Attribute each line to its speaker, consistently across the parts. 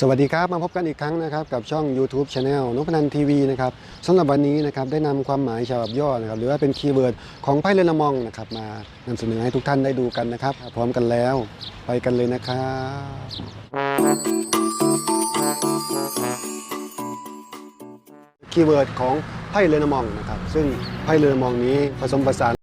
Speaker 1: สวัสดีครับมาพบกันอีกครั้งนะครับกับช่อง YouTube Channel นพนันทีวีนะครับสำหรับวันนี้นะครับได้นำความหมายฉบับย่อนะครับหรือว่าเป็นคีย์เวิร์ดของไพ่เรือละมองนะครับมานำเสนอให้ทุกท่านได้ดูกันนะครับ พร้อมกันแล้วไปกันเลยนะครับคีย์เวิร์ดของไพ่เรือละมองนะครับซึ่งไพ่เรือละมองนี้ผสมผสาน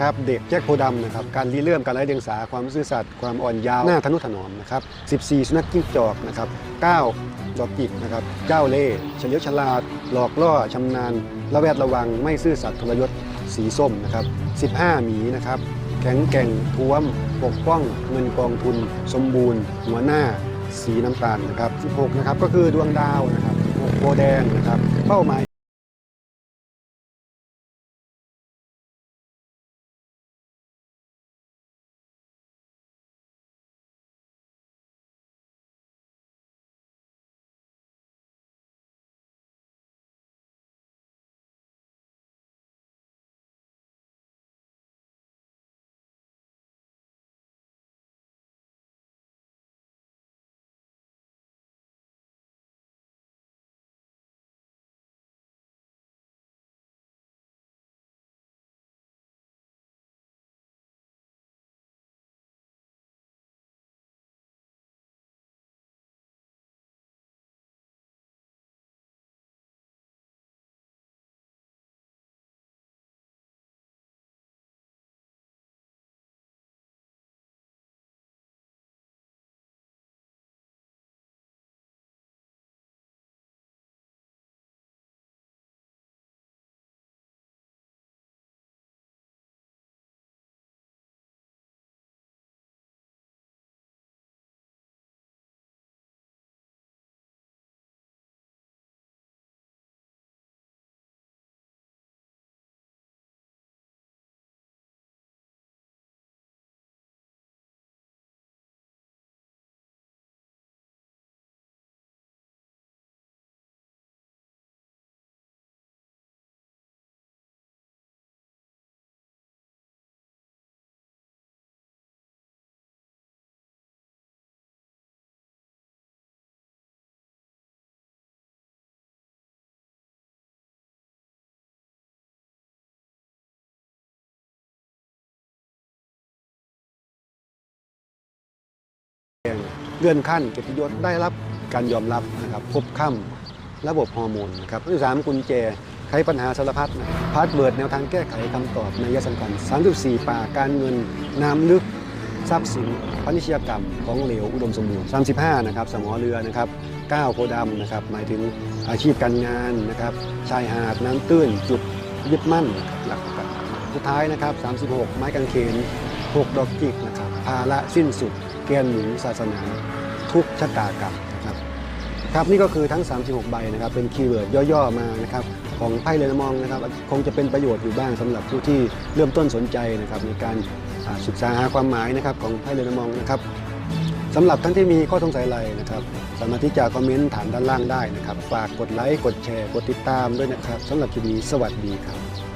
Speaker 1: ครับเด็กแจ็คโพดำนะครับการรีเริ่มการไร้เดียงสาความซื่อสัตย์ความอ่อนยาวหน้าทนุถนอมนะครับ14 สุนัขจิ้งจอกนะครับ9ดอกจิกนะครับเจ้าเล่ห์เฉลียวฉลาด หลอกล่อชำนาญ ระแวดระวังไม่ซื่อสัตย์ทรยศสีส้มนะครับ15 หมีนะครับแข็งแกร่งท้วม ปกป้องเงินกองทุน สมบูรณ์ หัวหน้า สีน้ำตาลนะครับ16นะครับก็คือดวงดาวนะครับโบแดงนะครับเป้าหมาย เลื่อนขั้นเกียรติยศได้รับการยอมรับนะครับพบค่ระบบฮอร์โมนนะครับที่สามกุญแจไขปัญหาสารพัดนะพาสเวิร์ดแนวทางแก้ไขคำตอบในยสังกัน34 ป่าการเงินน้ำลึกทรัพย์สินพนิชยกรรมของเหลวอุดมสมบูรณ์ 35 นะครับสมอเรือนะครับ 9 โพดำนะครับ หมายถึงอาชีพการงานนะครับ ชายหาดน้ำตื้น จุดยึดมั่นหลักประกันสุดท้ายนะครับ 36 ไม้กางเขน 6 ดอกจิกนะครับภาระสิ้นสุด แกนหนุนศาสนาทุกชะตากรรมนะครับครับนี่ก็คือทั้ง 36 ใบนะครับเป็นคีย์เวิร์ดย่อๆมานะครับของไพ่เรือนมองนะครับคงจะเป็นประโยชน์อยู่บ้างสำหรับผู้ที่เริ่มต้นสนใจนะครับในการศึกษาหาความหมายนะครับของไพ่เรือนมองนะครับสำหรับท่านที่มีข้อสงสัยอะไรนะครับสามารถที่จะคอมเมนต์ถามด้านล่างได้นะครับ ฝากกดไลค์กดแชร์กดติดตามด้วยนะครับสำหรับคลิปนี้สวัสดีครับ